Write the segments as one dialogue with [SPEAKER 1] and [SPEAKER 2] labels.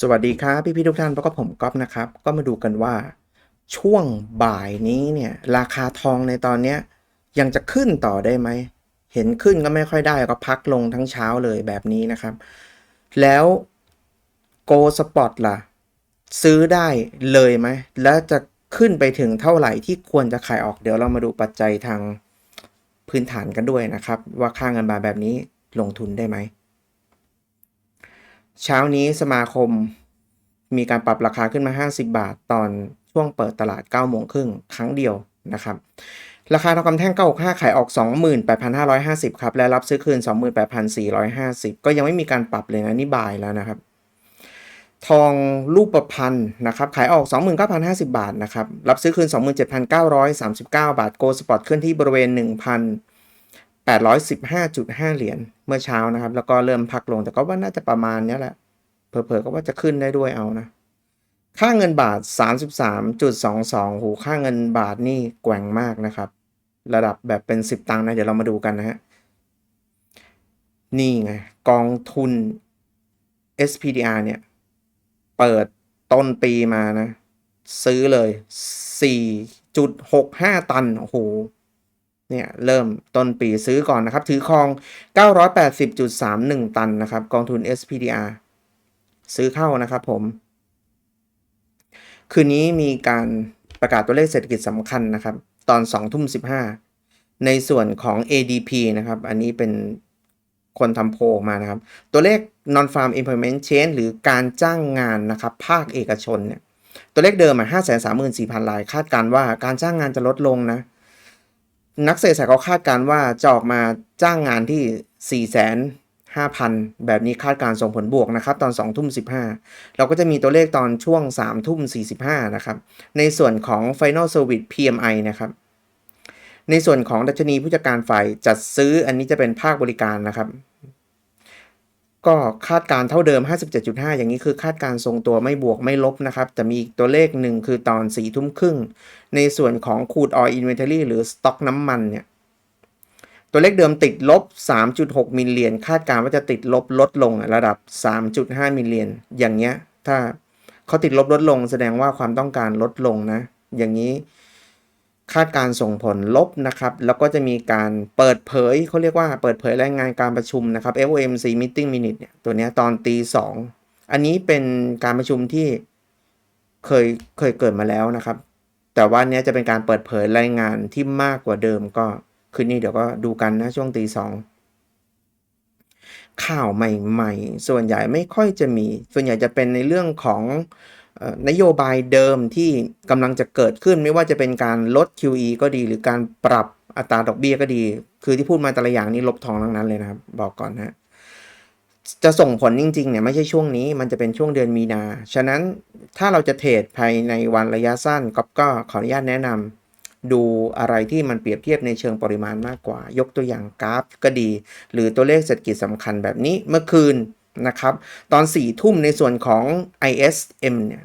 [SPEAKER 1] สวัสดีครับพี่พี่ทุกท่านพบกับผมก๊อฟนะครับ ก็มาดูกันว่า ช่วงบ่ายนี้เนี่ยราคาทองในตอนเนี้ยยังจะขึ้นต่อได้ไหม เห็นขึ้นก็ไม่ค่อยได้ก็พักลงทั้งเช้าเลยแบบนี้นะครับ แล้วโกสปอตล่ะ ซื้อได้เลยไหม แล้วจะขึ้นไปถึงเท่าไหร่ที่ควรจะขายออกเดี๋ยวเรามาดูปัจจัยทางพื้นฐานกันด้วยนะครับ ว่าค่าเงินบาทแบบนี้ลงทุนได้ไหม เช้านี้สมาคมมีการปรับราคาขึ้นมา 50 บาท ตอนช่วงเปิดตลาด9โมงครึ่งครั้งเดียวนะครับ ราคาทองคำแท่ง965ขายออก 28,550 ครับ และรับซื้อคืน 28,450 ก็ยังไม่มีการปรับเลยนะนี่บ่ายแล้วนะครับ ทองรูปประพันธ์นะครับ ขายออก 29,050 บาทนะครับ รับซื้อคืน 27,939 บาท โกลสปอร์ตเคลื่อนที่บริเวณ 1,000 815.5 เหรียญเมื่อเช้านะครับ แล้วก็เริ่มพักลง แต่ก็ว่าน่าจะประมาณนี้แหละเผลอๆก็ว่าจะขึ้นได้ด้วยเอานะ ค่าเงินบาท 33.22โหค่าเงินบาทนี่แกว่งมากนะครับ ระดับแบบเป็น 10 ตังค์นะ เดี๋ยวเรามาดูกันนะฮะ นี่ไง กองทุน SPDR เนี่ย เปิดต้นปีมานะ ซื้อเลย 4.65 ตัน โอ้โห เนี่ยเริ่มต้นปีซื้อก่อนนะครับ ถือครอง 980.31 ตันนะครับ กองทุน SPDR ซื้อเข้านะครับผม คืนนี้มีการประกาศตัวเลขเศรษฐกิจสำคัญนะครับ ตอน2ทุ่ม15 ในส่วนของ ADP นะครับ อันนี้เป็นคนทำโพลมานะครับ ตัวเลข non farm employment change หรือการจ้างงานนะครับ ภาคเอกชนเนี่ย ตัวเลขเดิมอะ534,000ราย คาดการว่าการจ้างงานจะลดลงนะ นักเศรษฐศาสตร์เขาคาดการณ์ว่าจะออกมาจ้างงานที่ 4 5 0 0 0 แบบนี้คาดการณ์ส่งผลบวกนะครับ ตอน 2 ทุ่ม 15 เราก็จะมีตัวเลขตอนช่วง 3 ทุ่ม 45 นะครับ ในส่วนของ Final Service PMI นะครับ ในส่วนของดัชนีผู้จัดการฝ่ายจัดซื้ออันนี้จะเป็นภาคบริการนะครับ ก็คาดการเท่าเดิม 57.5 อย่างนี้คือคาดการทรงตัวไม่บวกไม่ลบนะครับแต่มีตัวเลขหนึ่งคือตอน4ทุ่มครึ่ง ในส่วนของ crude oil inventory หรือสต็อกน้ำมันเนี่ย ตัวเลขเดิมติดลบ 3.6 มิลเลียน คาดการว่าจะติดลบลดลงระดับ 3.5 มิลเลียน อย่างเงี้ย ถ้าเขาติดลบลดลงแสดงว่าความต้องการลดลงนะ อย่างนี้ คาดการส่งผลลบนะครับแล้วก็จะมีการเปิดเผยเขาเรียกว่าเปิดเผยรายงานการประชุมนะครับ FOMC meeting minute เนี่ยตัวนี้ตอนตีสองอันนี้เป็นการประชุมที่เคยเคยเกิดมาแล้วนะครับ แต่ว่านี้จะเป็นการเปิดเผยรายงานที่มากกว่าเดิมก็คืนนี้เดี๋ยวก็ดูกันนะช่วงตีสองข่าวใหม่ ๆ ส่วนใหญ่ไม่ค่อยจะมี ส่วนใหญ่จะเป็นในเรื่องของ นโยบายเดิมที่กำลังจะเกิดขึ้นไม่ว่าจะเป็นการลด QE ก็ดี หรือการปรับอัตราดอกเบี้ยก็ดี คือที่พูดมาแต่ละอย่างนี้ลบทองทั้งนั้นเลยนะครับ บอกก่อนนะจะส่งผลจริงๆเนี่ยไม่ใช่ช่วงนี้มันจะเป็นช่วงเดือนมีนา ฉะนั้นถ้าเราจะเทรดภายในวันระยะสั้นก็ก็ขออนุญาตแนะนำดูอะไรที่มันเปรียบเทียบในเชิงปริมาณมากกว่า ยกตัวอย่างกราฟก็ดี หรือตัวเลขเศรษฐกิจสำคัญแบบนี้เมื่อคืน นะครับตอน4ทุ่มในส่วนของ ISM เนี่ย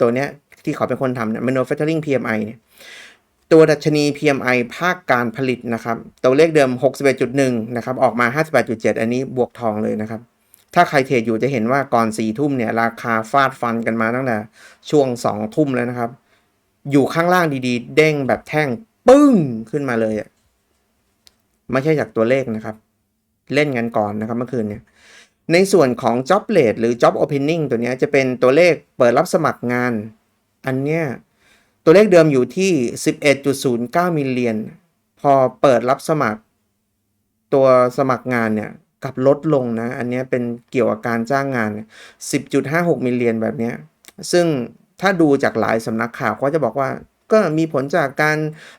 [SPEAKER 1] ตัวเนี้ยที่เขาเป็นคนทำเนี่ย manufacturing PMI เนี่ยตัวดัชนี PMI ภาคการผลิตนะครับ ตัวเลขเดิม 61.1 นะครับ ออกมา 58.7 อันนี้บวกทองเลยนะครับ ถ้าใครเทรดอยู่จะเห็นว่าก่อน4ทุ่มเนี่ย ราคาฟาดฟันกันมาตั้งแต่ช่วง 2 ทุ่มแล้วนะครับ อยู่ข้างล่างดีๆ เด้งแบบแท่งปึ้งขึ้นมาเลยไม่ใช่จากตัวเลขนะครับ เล่นกันก่อนนะครับเมื่อคืนเนี่ย ในส่วนของ job rate หรือ job opening ตัวนี้จะเป็นตัวเลขเปิดรับสมัครงาน อันเนี้ยตัวเลขเดิมอยู่ที่ 11.09 มิลเลียน พอเปิดรับสมัคร ตัวสมัครงานเนี่ยกับลดลงนะ อันเนี้ยเป็นเกี่ยวกับการจ้างงาน 10.56 มิลเลียนแบบนี้ ซึ่งถ้าดูจากหลายสำนักข่าวก็จะบอกว่า ก็มีผลจากการ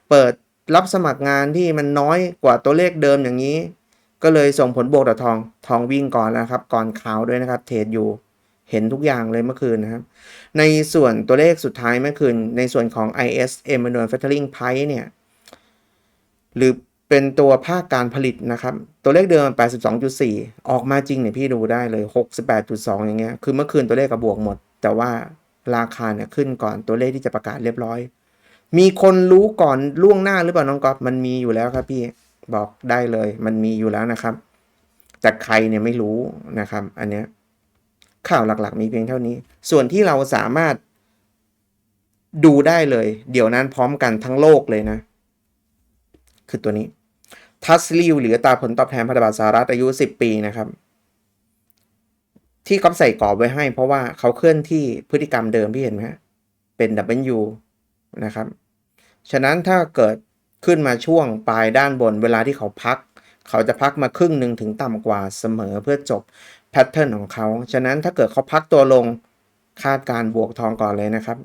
[SPEAKER 1] เปิดรับสมัครงานที่มันน้อยกว่าตัวเลขเดิมอย่างนี้ ก็เลยส่งผลบวกต่อทองทองวิ่งก่อนแล้วครับ ก่อนขาวด้วยนะครับ เทรดอยู่เห็นทุกอย่างเลยเมื่อคืนนะครับ ในส่วนตัวเลขสุดท้ายเมื่อคืน ในส่วนของ ISM Manufacturing Price เนี่ย หรือเป็นตัวภาคการผลิตนะครับ ตัวเลขเดิม 82.4 ออกมาจริงเนี่ยพี่ดูได้เลย 68.2 อย่างเงี้ย คือเมื่อคืนตัวเลขกับบวกหมด แต่ว่าราคาเนี่ยขึ้นก่อนตัวเลขที่จะประกาศเรียบร้อย มีคนรู้ก่อนล่วงหน้าหรือเปล่าน้องก๊อฟมันมีอยู่แล้วครับพี่ บอกได้เลย มันมีอยู่แล้วนะครับ แต่ใครเนี่ยไม่รู้นะครับ อันเนี้ยข่าวหลักๆ มีเพียงเท่านี้ ส่วนที่เราสามารถดูได้เลย เดี๋ยวนั้นพร้อมกันทั้งโลกเลยนะ คือตัวนี้ ทัสลิวหรือตาผลตอบแทนพันธบัตรสหรัฐอายุ 10 ปีนะครับ ที่เขาใส่กรอบไว้ให้ เพราะว่าเขาเคลื่อนที่พฤติกรรมเดิมพี่เห็นไหมเป็น W นะครับ ฉะนั้นถ้าเกิด ขึ้นมาช่วงปลายด้านบนเวลาที่เขาพัก เขาจะพักมาครึ่งหนึ่งถึงต่ำกว่าเสมอเพื่อจบแพทเทิร์นของเขา ฉะนั้นถ้าเกิดเขาพักตัวลงคาดการบวกทองก่อนเลยนะครับ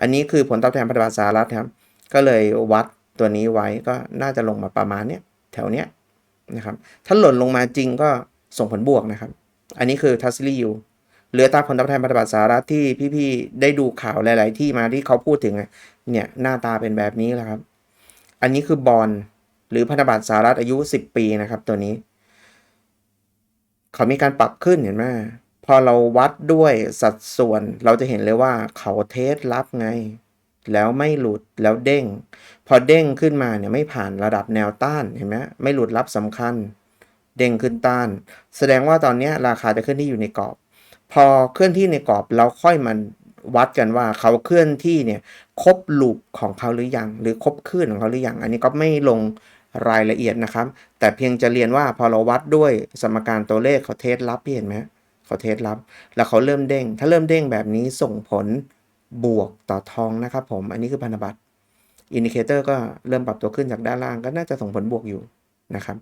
[SPEAKER 1] อันนี้คือผลตอบแทนพันธบัตรสหรัฐครับ ก็เลยวัดตัวนี้ไว้ก็น่าจะลงมาประมาณเนี้ยแถวเนี้ยนะครับ ถ้าหล่นลงมาจริงก็ส่งผลบวกนะครับ อันนี้คือทัสลียูเหลือตาผลตอบแทนพันธบัตรสหรัฐที่พี่ๆได้ดูข่าวหลาย ๆ ที่มาที่เขาพูดถึงเนี่ยหน้าตาเป็นแบบนี้แหละครับ อันนี้คือบอลหรือพันธบัตรสหรัฐอายุ 10 ปีนะครับตัวนี้ เขามีการปรับขึ้นเห็นไหมพอเราวัดด้วยสัดส่วนเราจะเห็นเลยว่าเขาเทสรับไง แล้วไม่หลุดแล้วเด้ง พอเด้งขึ้นมาเนี่ยไม่ผ่านระดับแนวต้านเห็นไหมไม่หลุดรับสำคัญ เด้งขึ้นต้าน แสดงว่าตอนนี้ราคาจะเคลื่อนที่อยู่ในกรอบ พอเคลื่อนที่ในกรอบเราค่อยมัน วัดกันว่าเขาเคลื่อนที่เนี่ยครบลูปของเขาหรือยัง หรือครบคลื่นของเขาหรือยัง อันนี้ก็ไม่ลงรายละเอียดนะครับ แต่เพียงจะเรียนว่าพอเราวัดด้วยสมการตัวเลขเขาเทสรับเห็นไหมเขาเทสรับ แล้วเขาเริ่มเด้ง ถ้าเริ่มเด้งแบบนี้ส่งผลบวกต่อทองนะครับผม อันนี้คือพันธบัตรอินดิเคเตอร์ก็เริ่มปรับตัวขึ้นจากด้านล่างก็น่าจะส่งผลบวกอยู่นะครับ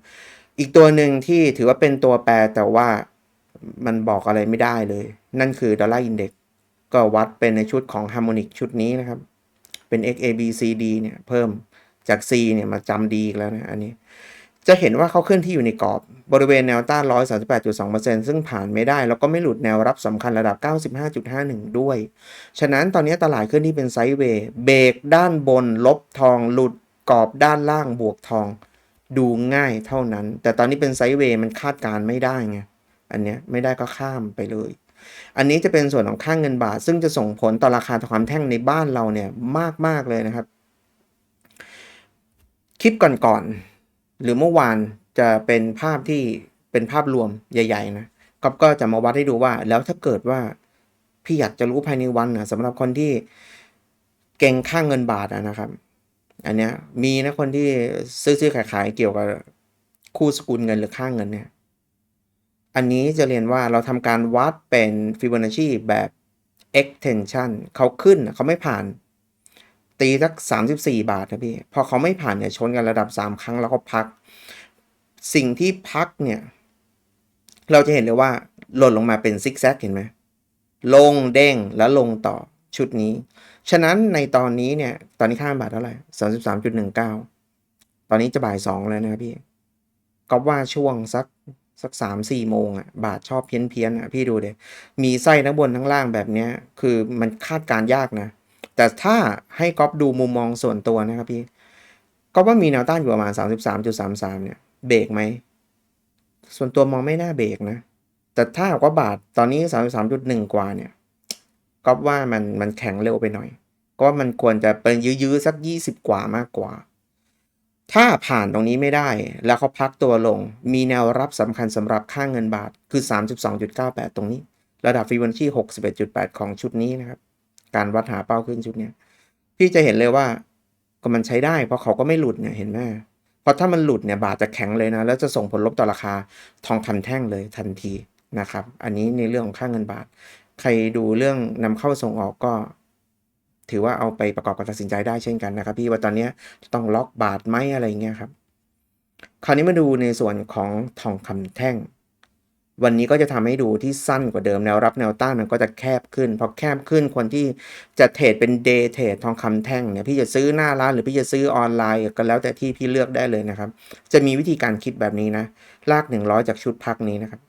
[SPEAKER 1] อีกตัวหนึ่งที่ถือว่าเป็นตัวแปรแต่ว่ามันบอกอะไรไม่ได้เลย นั่นคือดอลลาร์อินเด็ก ก็วัดเป็นในชุดของฮาร์โมนิกชุดนี้นะครับ เป็น XABCD เนี่ยเพิ่มจาก C เนี่ยมาจำดีอีกแล้วนะอันนี้ จะเห็นว่าเขาเคลื่อนที่อยู่ในกรอบบริเวณแนวต้าน 138.2%ซึ่งผ่านไม่ได้ แล้วก็ไม่หลุดแนวรับสำคัญระดับ 95.51 ด้วย ฉะนั้นตอนนี้ตลาดเคลื่อนที่เป็นไซด์เวย์เบรกด้านบน ลบทองหลุดกรอบด้านล่างบวกทอง ดูง่ายเท่านั้น แต่ตอนนี้เป็นไซด์เวย์มันคาดการไม่ได้ไงอันเนี้ยไม่ได้ก็ข้ามไปเลย อันนี้จะเป็นส่วนของค่างเงินบาท ซึ่งจะส่งผลต่อราคาทองคำแท่งในบ้านเราเนี่ยมากมากเลยนะครับ คลิปก่อนๆหรือเมื่อวานจะเป็นภาพที่เป็นภาพรวมใหญ่ ๆ นะก็ก็จะมาวัดให้ดูว่า แล้วถ้าเกิดว่าพี่อยากจะรู้ภายในวันนะสำหรับคนที่เก่งค่างเงินบาทนะครับ อันเนี้ยมีนะคนที่ซื้อซื้อขายขายเกี่ยวกับคู่สกุลเงินหรือค่างเงินเนี่ย อันนี้จะเรียนว่าเราทำการวัดเป็น Fibonacci แบบ extension เขาขึ้นเขาไม่ผ่าน ตีสัก 34 บาทนะพี่ พอเขาไม่ผ่านเนี่ยชนกันระดับ 3 ครั้งแล้วก็พัก สิ่งที่พักเนี่ย เราจะเห็นเลยว่าหล่นลงมาเป็นซิกแซกเห็นไหมลงเด้งแล้วลงต่อชุดนี้ ฉะนั้นในตอนนี้เนี่ย ตอนนี้ค่าบาทเท่าไหร่33.19ตอนนี้จะบ่ายสองแล้วนะครับพี่ก็ว่าช่วงสัก สักสามสี่โมงอะบาทชอบเพี้ยนเพี้ยนอะพี่ดูเดยมีไส้ทั้งบนทั้งล่างแบบเนี้ย คือมันคาดการยากนะ แต่ถ้าให้ก๊อฟดูมุมมองส่วนตัวนะครับพี่ก๊อฟว่ามีแนวต้านอยู่ประมาณ 33.33 เนี่ย เบรกไหม ส่วนตัวมองไม่น่าเบรกนะ แต่ถ้าหากว่าบาทตอนนี้ 33.1 กว่าเนี่ยก๊อฟว่ามันมันแข็งเร็วไปหน่อย ก็มันควรจะเป็นยื้อๆสัก 20 กว่ามากกว่า ถ้าผ่านตรงนี้ไม่ได้ แล้วเขาพักตัวลง มีแนวรับสำคัญสำหรับค่างเงินบาทคือ 32.98 ตรงนี้ ระดับฟิบอนัชชี61.8 ของชุดนี้นะครับ การวัดหาเป้าขึ้นชุดนี้พี่จะเห็นเลยว่าก็มันใช้ได้ เพราะเขาก็ไม่หลุดเนี่ยเห็นไหมเพราะถ้ามันหลุดเนี่ยบาทจะแข็งเลยนะ แล้วจะส่งผลลบต่อราคาทองคำแท่งเลยทันทีนะครับ อันนี้ในเรื่องของค่างเงินบาท ใครดูเรื่องนำเข้าส่งออกก็ ถือว่าเอาไปประกอบการตัดสินใจได้เช่นกันนะครับ พี่ว่าตอนนี้จะต้องล็อกบาทไหมอะไรเงี้ยครับ คราวนี้มาดูในส่วนของทองคำแท่ง วันนี้ก็จะทำให้ดูที่สั้นกว่าเดิมแนวรับแนวต้านมันก็จะแคบขึ้นพอแคบขึ้นคนที่จะเทรดเป็นเดย์เทรดทองคำแท่งเนี่ยพี่จะซื้อหน้าร้านหรือพี่จะซื้อออนไลน์ก็แล้วแต่ที่พี่เลือกได้เลยนะครับ จะมีวิธีการคิดแบบนี้นะ ลาก 100 จากชุดพักนี้นะครับ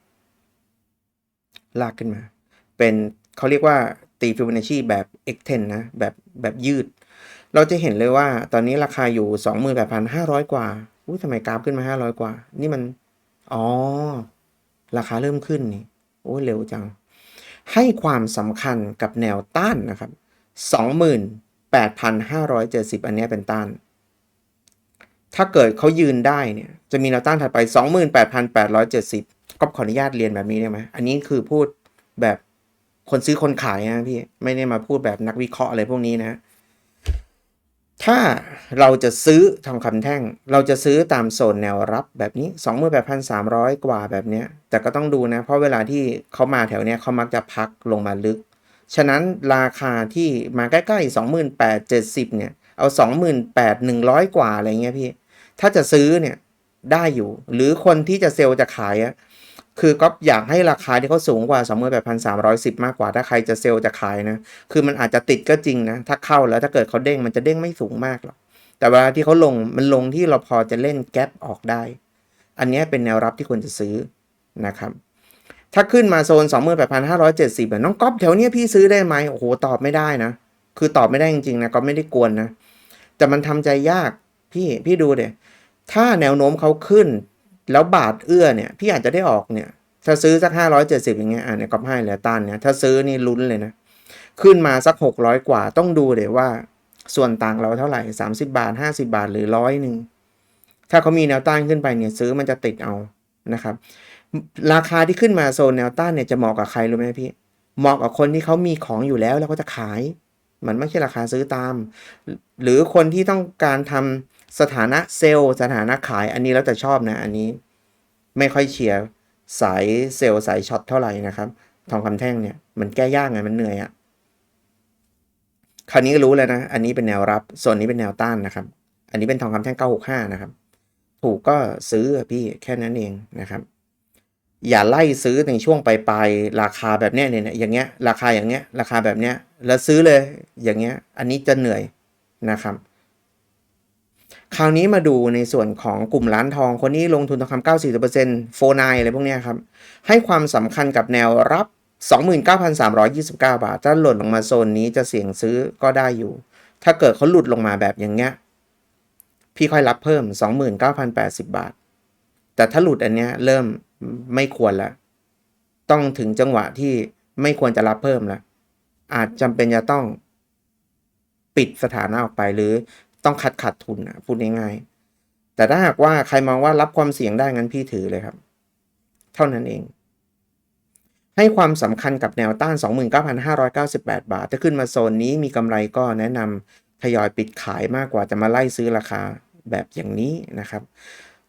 [SPEAKER 1] ลากขึ้นมา เป็นเขาเรียกว่า ตีฟิบอนัชชีแบบ extend นะ แบบแบบยืด เราจะเห็นเลยว่าตอนนี้ราคาอยู่ 28,500 กว่าอุ้ยทำไมกราฟขึ้นมา 500 กว่า นี่มัน อ๋อ ราคาเริ่มขึ้นนี่ โอ้เร็วจัง ให้ความสำคัญกับแนวต้านนะครับ 28,570 อันเนี้เป็นต้าน ถ้าเกิดเขายืนได้เนี่ย จะมีแนวต้านถัดไป 28,870ก็ขออนุญาตเรียนแบบนี้ได้ไหม อันนี้คือพูดแบบ คนซื้อคนขายนะพี่ไม่ได้มาพูดแบบนักวิเคราะห์อะไรพวกนี้นะ ถ้าเราจะซื้อทองคำแท่ง เราจะซื้อตามโซนแนวรับแบบนี้28,300 กว่าแบบเนี้ย แต่ก็ต้องดูนะ เพราะเวลาที่เขามาแถวเนี้ยเขามักจะพักลงมาลึก ฉะนั้นราคาที่มาใกล้ๆ 28,70เนี่ยเอา 28,100 กว่าอะไรเงี้ยพี่ ถ้าจะซื้อเนี่ยได้อยู่ หรือคนที่จะเซลล์จะขายอะ คือก็อยากให้ราคาที่เขาสูงกว่า 28,310 มากกว่า ถ้าใครจะเซลล์จะขายนะ คือมันอาจจะติดก็จริงนะ ถ้าเข้าแล้วถ้าเกิดเขาเด้งมันจะเด้งไม่สูงมากหรอก แต่เวลาที่เขาลงมันลงที่เราพอจะเล่นแก๊ปออกได้ อันนี้เป็นแนวรับที่ควรจะซื้อนะครับ ถ้าขึ้นมาโซน 28,570อะน้องก๊อฟแถวเนี้ยพี่ซื้อได้ไหมโอ้โหตอบไม่ได้นะ คือตอบไม่ได้จริงๆนะก็ไม่ได้กวนนะ แต่มันทำใจยากพี่พี่ดูเดี๋ยถ้าแนวโน้มเขาขึ้น แล้วบาทเอื้อเนี่ยพี่อาจจะได้ออกเนี่ย ถ้าซื้อสักห้าร้อยเจ็ดสิบอย่างเงี้ยอะเนี่ยก็ให้เหลือตันเนี่ยถ้าซื้อนี่ลุ้นเลยนะ ขึ้นมาสักหกร้อยกว่าต้องดูเดี๋ยว่า ส่วนต่างเราเท่าไหร่สามสิบาทห้าสิบาทหรือร้อยหนึ่งถ้าเขามีแนวต้านขึ้นไปเนี่ยซื้อมันจะติดเอานะครับ ราคาที่ขึ้นมาโซนแนวต้านเนี่ยจะเหมาะกับใครรู้ไหมพี่เหมาะกับคนที่เขามีของอยู่แล้วแล้วก็จะขาย มันไม่ใช่ราคาซื้อตาม หรือคนที่ต้องการทำ สถานะเซลล์ สถานะขายอันนี้แล้วแต่ชอบนะ อันนี้ไม่ค่อยเชียร์สายเซลล์สายช็อตเท่าไหร่นะครับ ทองคำแท่งเนี่ยมันแก้ยากไงมันเหนื่อยอะคราวนี้ก็รู้แล้วนะ อันนี้เป็นแนวรับส่วนนี้เป็นแนวต้านนะครับ อันนี้เป็นทองคำแท่ง 965 นะครับ ถูกก็ซื้อพี่แค่นั้นเองนะครับ อย่าไล่ซื้อในช่วงปลายๆราคาแบบเนี้ยเนี่ยอย่างเงี้ยราคาอย่างเงี้ยราคาแบบเนี้ยแล้วซื้อเลยอย่างเงี้ย อันนี้จะเหนื่อยนะครับ คราวนี้มาดูในส่วนของกลุ่มร้านทองคนนี้ลงทุนทองคำ90%โฟนายอะไรพวกนี้ครับ ให้ความสำคัญกับแนวรับ 29,329 บาท ถ้าหล่นลงมาโซนนี้จะเสี่ยงซื้อก็ได้อยู่ ถ้าเกิดเขาหลุดลงมาแบบอย่างเงี้ย พี่ค่อยรับเพิ่ม 29,080 บาท แต่ถ้าหลุดอันเนี้ยเริ่มไม่ควรละต้องถึงจังหวะที่ไม่ควรจะรับเพิ่มละอาจจำเป็นจะต้องปิดสถานะออกไปหรือ ต้องคัดขาดทุนนะพูดง่ายๆแต่ถ้าหากว่าใครมองว่ารับความเสี่ยงได้งั้นพี่ถือเลยครับ เท่านั้นเอง ให้ความสำคัญกับแนวต้าน 29,598 บาท ถ้าขึ้นมาโซนนี้มีกำไรก็แนะนำทยอยปิดขายมากกว่าจะมาไล่ซื้อราคาแบบอย่างนี้นะครับ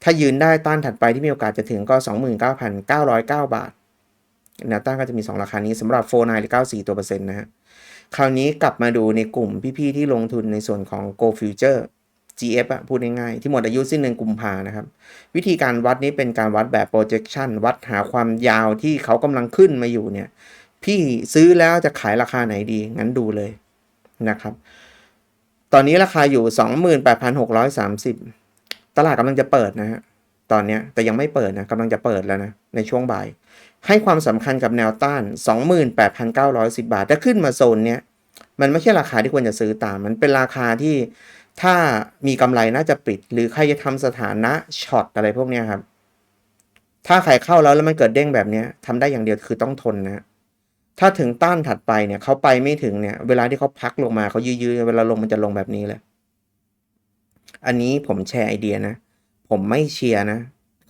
[SPEAKER 1] ถ้ายืนได้ต้านถัดไปที่มีโอกาสจะถึงก็ 29,909 บาทแนวต้านก็จะมี 2 ราคานี้สำหรับโฟนายหรือ94ตัวเปอร์เซ็นต์นะฮะ คราวนี้กลับมาดูในกลุ่มพี่ๆที่ลงทุนในส่วนของ Go Future GF อะพูดง่ายๆ ที่หมดอายุสิ้นเดือนกุมภานะครับ วิธีการวัดนี้เป็นการวัดแบบ projection วัดหาความยาวที่เขากำลังขึ้นมาอยู่เนี่ย พี่ซื้อแล้วจะขายราคาไหนดี งั้นดูเลยนะครับ ตอนนี้ราคาอยู่ 28,630 ตลาดกำลังจะเปิดนะฮะตอนนี้แต่ยังไม่เปิดนะกำลังจะเปิดแล้วนะ ในช่วงบ่าย ให้ความสำคัญกับแนวต้าน 28,910 บาท ถ้าขึ้นมาโซนเนี้ย มันไม่ใช่ราคาที่ควรจะซื้อตาม มันเป็นราคาที่ถ้ามีกำไรน่าจะปิด หรือใครจะทำสถานะช็อตอะไรพวกเนี้ยครับ ถ้าใครเข้าแล้วแล้วมันเกิดเด้งแบบเนี้ยทำได้อย่างเดียวคือต้องทนนะ ถ้าถึงต้านถัดไปเนี่ยเขาไปไม่ถึงเนี่ย เวลาที่เขาพักลงมาเขายื้อๆเวลาลงมันจะลงแบบนี้เลย อันนี้ผมแชร์ไอเดียนะ ผมไม่เชียร์นะ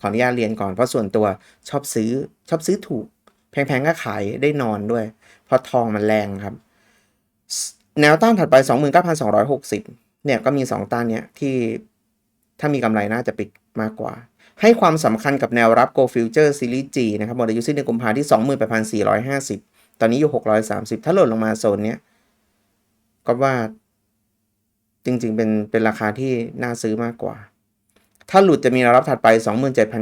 [SPEAKER 1] ขออนุญาตเรียนก่อนเพราะส่วนตัวชอบซื้อชอบซื้อถูก แพงๆก็ขายได้นอนด้วย เพราะทองมันแรงครับ แนวต้านถัดไป 29,260 เนี่ยก็มี 2 ต้านเนี้ยที่ถ้ามีกำไรน่าจะปิดมากกว่า ให้ความสำคัญกับแนวรับ Go Future Series G นะครับหมดอายุสิ้นเดือนกุมภาที่ 28,450 ตอนนี้อยู่ 630 ถ้าหล่นลงมาโซนเนี้ยก็ว่าจริงๆเป็นเป็นราคาที่น่าซื้อมากกว่า ถ้าหลุดจะมีแนวรับถัดไป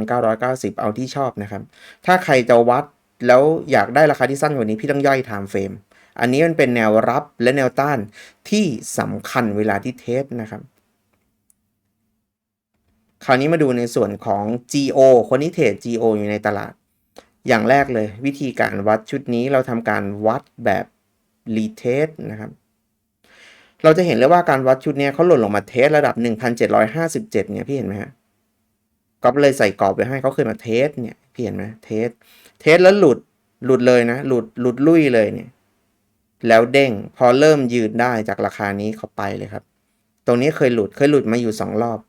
[SPEAKER 1] 27,990 เอาที่ชอบนะครับ ถ้าใครจะวัดแล้วอยากได้ราคาที่สั้นกว่านี้พี่ต้องย่อย time frame อันนี้มันเป็นแนวรับและแนวต้านที่สำคัญเวลาที่เทสนะครับ คราวนี้มาดูในส่วนของ GO คนที่เทรด GO อยู่ในตลาด อย่างแรกเลย วิธีการวัดชุดนี้เราทำการวัดแบบรีเทสนะครับเราจะเห็นเลยว่าการวัดชุดนี้เขาหล่นลงมาเทสระดับ 1,757 เนี่ยพี่เห็นไหมฮะ ก็เลยใส่กรอบไว้ให้เขาเคยมาเทสเนี่ยพี่เห็นไหมเทสเทสแล้วหลุดหลุดเลยนะ หลุดหลุดลุยเลยเนี่ย แล้วเด้งพอเริ่มยืนได้จากราคานี้เขาไปเลยครับ ตรงนี้เคยหลุดเคยหลุดมาอยู่สองรอบ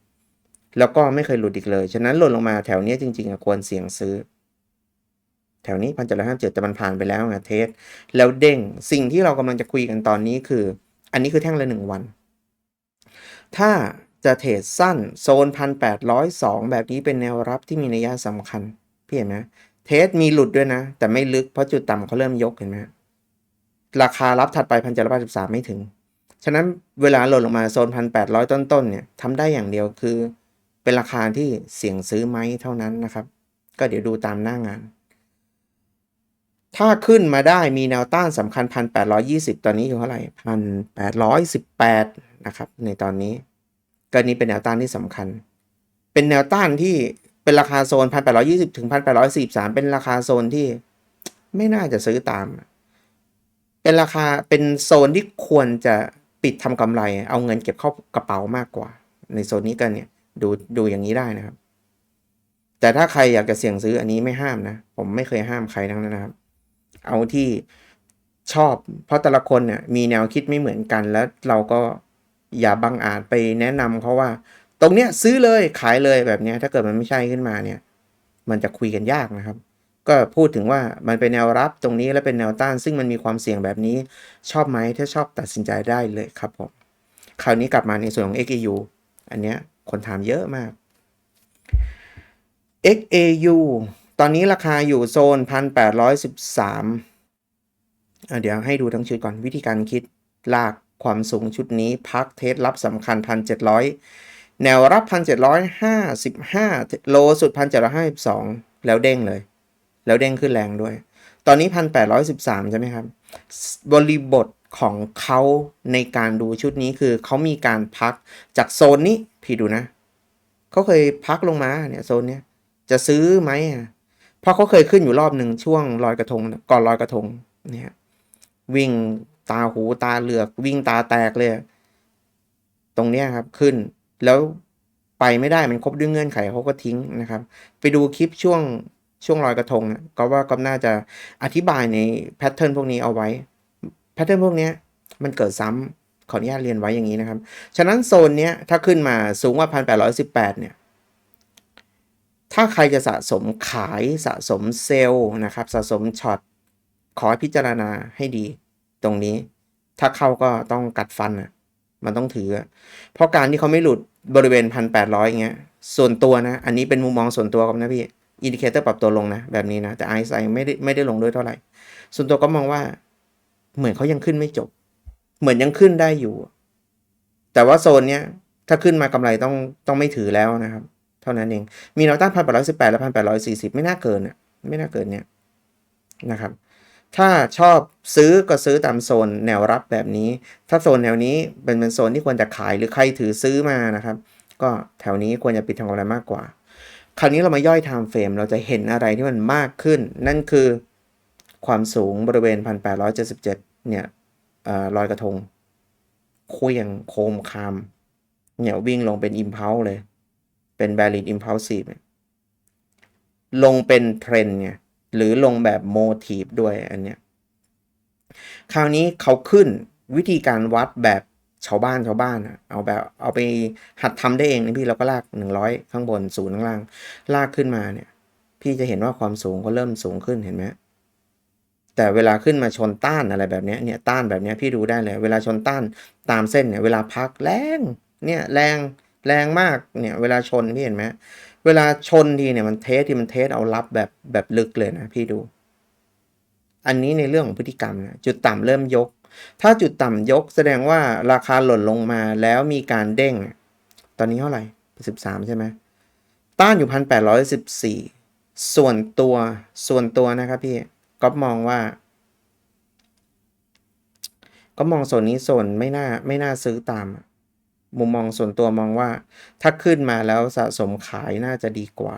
[SPEAKER 1] แล้วก็ไม่เคยหลุดอีกเลย ฉะนั้นหล่นลงมาแถวนี้จริงๆควรเสี่ยงซื้อ แถวนี้พันเจ็ดร้อยห้าเจ็ดแต่มันผ่านไปแล้วไงเทสแล้วเด้งสิ่งที่เรากำลังจะคุยกันตอนนี้คือ อันนี้คือแท่งละหนึ่งวัน ถ้า จะเทรดสั้นโซนพันแปดร้อยสองแบบนี้เป็นแนวรับที่มีนัยสำคัญพี่เห็นไหมเทสมีหลุดด้วยนะ แต่ไม่ลึกเพราะจุดต่ำเขาเริ่มยกเห็นไหมราคารับถัดไปพันเจ็ดร้อยสิบสามไม่ถึง ฉะนั้นเวลาหล่นลงมาโซนพันแปดร้อยต้นๆเนี่ยทำได้อย่างเดียวคือ เป็นราคาที่เสี่ยงซื้อไหมเท่านั้นนะครับ ก็เดี๋ยวดูตามหน้างาน ถ้าขึ้นมาได้มีแนวต้านสำคัญ1,820ตอนนี้อยู่เท่าไหร่1,818นะครับ ในตอนนี้ ก็นี้เป็นแนวต้านที่สำคัญ เป็นแนวต้านที่เป็นราคาโซน 1,820 ถึง 1,843 เป็นราคาโซนที่ไม่น่าจะซื้อตาม เป็นราคาเป็นโซนที่ควรจะปิดทำกำไร เอาเงินเก็บเข้ากระเป๋ามากกว่า ในโซนนี้กันเนี่ยดูดูอย่างนี้ได้นะครับ แต่ถ้าใครอยากจะเสี่ยงซื้ออันนี้ไม่ห้ามนะ ผมไม่เคยห้ามใครทั้งนั้นนะครับ เอาที่ชอบ เพราะแต่ละคนเนี่ยมีแนวคิดไม่เหมือนกันแล้วเราก็ อย่าบังอาจไปแนะนำเขาว่า ตรงเนี้ยซื้อเลยขายเลยแบบเนี้ยถ้าเกิดมันไม่ใช่ขึ้นมาเนี่ย มันจะคุยกันยากนะครับ ก็พูดถึงว่ามันเป็นแนวรับตรงนี้และเป็นแนวต้าน ซึ่งมันมีความเสี่ยงแบบนี้ ชอบไหมถ้าชอบตัดสินใจได้เลยครับผมคราวนี้กลับมาในส่วนของ XAU อันเนี้ยคนถามเยอะมาก XAU ตอนนี้ราคาอยู่โซน 1,813อะเดี๋ยวให้ดูทั้งชุดก่อนวิธีการคิดลาก ความสูงชุดนี้พักเทสรับสำคัญ 1,700 แนวรับ 1,755 โลสุด 1,752 แล้วเด้งเลย แล้วเด้งขึ้นแรงด้วย ตอนนี้ 1,813 ใช่ไหมครับ บริบทของเขาในการดูชุดนี้คือเขามีการพักจากโซนนี้ พี่ดูนะเขาเคยพักลงมาเนี่ยโซนเนี้ยจะซื้อไหมอะเพราะเขาเคยขึ้นอยู่รอบหนึ่งช่วงลอยกระทงก่อนลอยกระทงเนี่ยวิ่ง ตาหูตาเหลือกวิ่งตาแตกเลย ตรงเนี้ยครับขึ้น แล้วไปไม่ได้มันครบด้วยเงื่อนไขเขาก็ทิ้งนะครับ ไปดูคลิปช่วงช่วงลอยกระทงนะก็ว่าก็น่าจะอธิบายในแพทเทิร์นพวกนี้เอาไว้แพทเทิร์นพวกนี้มันเกิดซ้ำขออนุญาตเรียนไว้อย่างนี้นะครับ ฉะนั้นโซนเนี้ยถ้าขึ้นมาสูงกว่าพันแปดร้อยสิบแปดเนี่ย ถ้าใครจะสะสมขายสะสมเซลล์นะครับ สะสมช็อตขอพิจารณาให้ดี ตรงนี้ ถ้าเข้าก็ต้องกัดฟันอะ มันต้องถือ เพราะการที่เขาไม่หลุดบริเวณพันแปดร้อยเงี้ย ส่วนตัวนะ อันนี้เป็นมุมมองส่วนตัวกับนะพี่ อินดิเคเตอร์ปรับตัวลงนะ แบบนี้นะ แต่ RSI ไม่ได้ไม่ได้ลงด้วยเท่าไหร่ ส่วนตัวก็มองว่า เหมือนเขายังขึ้นไม่จบ เหมือนยังขึ้นได้อยู่ แต่ว่าโซนเนี้ยถ้าขึ้นมากำไรต้องต้องไม่ถือแล้วนะครับ เท่านั้นเอง มีแนวต้านพันแปดร้อยสิบแปดและพันแปดร้อยสี่สิบไม่น่าเกินอะ ไม่น่าเกินเนี่ยนะครับ ถ้าชอบซื้อก็ซื้อตามโซนแนวรับแบบนี้ ถ้าโซนแนวนี้เป็นเป็นโซนที่ควรจะขายหรือใครถือซื้อมานะครับ ก็แถวนี้ควรจะปิดทางกำไรมากกว่า คราวนี้เรามาย่อย time frame เราจะเห็นอะไรที่มันมากขึ้น นั่นคือความสูงบริเวณ 1877 เนี่ยลอยกระทงเควียงโคมคาม เนี่ยวิ่งลงเป็น impulse เลย เป็น valid impulsive ลงเป็นเทรนเนี่ย หรือลงแบบโมทีฟด้วยอันเนี้ยคราวนี้เขาขึ้นวิธีการวัดแบบชาวบ้านชาวบ้านอะเอาแบบเอาไปหัดทำได้เองนะพี่เราก็ลาก100ข้างบนศูนย์ข้างล่าง ลากขึ้นมาเนี่ย พี่จะเห็นว่าความสูงก็เริ่มสูงขึ้นเห็นไหมแต่เวลาขึ้นมาชนต้านอะไรแบบนี้เนี่ยต้านแบบนี้พี่ดูได้เลย เวลาชนต้านตามเส้นเนี่ยเวลาพักแรงเนี่ยแรงแรงมากเนี่ยเวลาชนพี่เห็นไหม เวลาชนทีเนี่ยมันเทสที่มันเทสเอารับแบบแบบลึกเลยนะพี่ดู อันนี้ในเรื่องของพฤติกรรมนะจุดต่ำเริ่มยก ถ้าจุดต่ำยกแสดงว่าราคาหล่นลงมาแล้วมีการเด้ง ตอนนี้เท่าไหร่สิบสามใช่ไหมต้านอยู่พันแปดร้อยสิบสี่ส่วนตัวส่วนตัวนะครับพี่ก็มองว่า ก็มองโซนนี้โซนไม่น่าไม่น่าซื้อตาม มุมมองส่วนตัวมองว่า ถ้าขึ้นมาแล้วสะสมขายน่าจะดีกว่า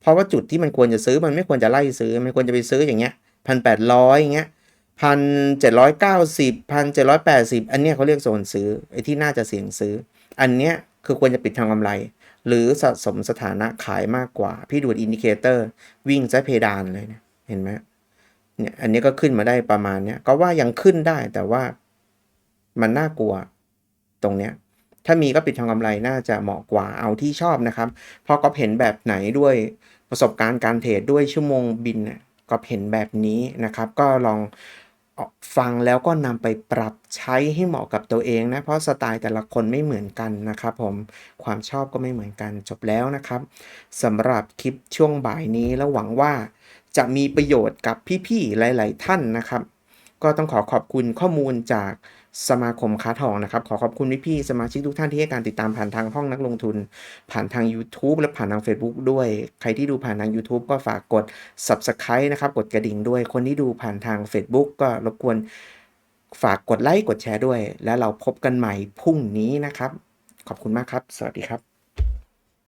[SPEAKER 1] เพราะว่าจุดที่มันควรจะซื้อมันไม่ควรจะไล่ซื้อ มันควรจะไปซื้ออย่างเงี้ยพันแปดร้อยอย่างเงี้ยพันเจ็ดร้อยเก้าสิบพันเจ็ดร้อยแปดสิบอันเนี้ยเขาเรียกโซนซื้อไอ้ที่น่าจะเสี่ยงซื้อ อันเนี้ยคือควรจะปิดทางกำไร หรือสะสมสถานะขายมากกว่า พี่ดูดอินดิเคเตอร์วิ่งซะเพดานเลยเนี่ยเห็นไหมเนี่ยอันนี้ก็ขึ้นมาได้ประมาณเนี้ยก็ว่ายังขึ้นได้แต่ว่ามันน่ากลัวตรงเนี้ย ถ้ามีก็ปิดทางกำไรน่าจะเหมาะกว่าเอาที่ชอบนะครับเพราะก็เห็นแบบไหนด้วยประสบการณ์การเทรดด้วยชั่วโมงบินก็เห็นแบบนี้นะครับ ก็ลองฟังแล้วก็นำไปปรับใช้ให้เหมาะกับตัวเองนะ เพราะสไตล์แต่ละคนไม่เหมือนกันนะครับผมความชอบก็ไม่เหมือนกันจบแล้วนะครับสำหรับคลิปช่วงบ่ายนี้แล้วหวังว่าจะมีประโยชน์กับพี่ๆหลาย ๆ ท่านนะครับ ก็ต้องขอขอบคุณข้อมูลจาก สมาคมค้าทองนะครับ ขอขอบคุณพี่ๆสมาชิกทุกท่านที่ให้การติดตามผ่านทางห้องนักลงทุน ผ่านทาง YouTube และผ่านทาง Facebook ด้วย ใครที่ดูผ่านทาง YouTube ก็ฝากกด Subscribe นะครับ กดกระดิ่งด้วย คนที่ดูผ่านทาง Facebook ก็รบกวนฝากกดไลค์กดแชร์ด้วย แล้วเราพบกันใหม่พรุ่งนี้นะครับ ขอบคุณมากครับ สวัสดีครับ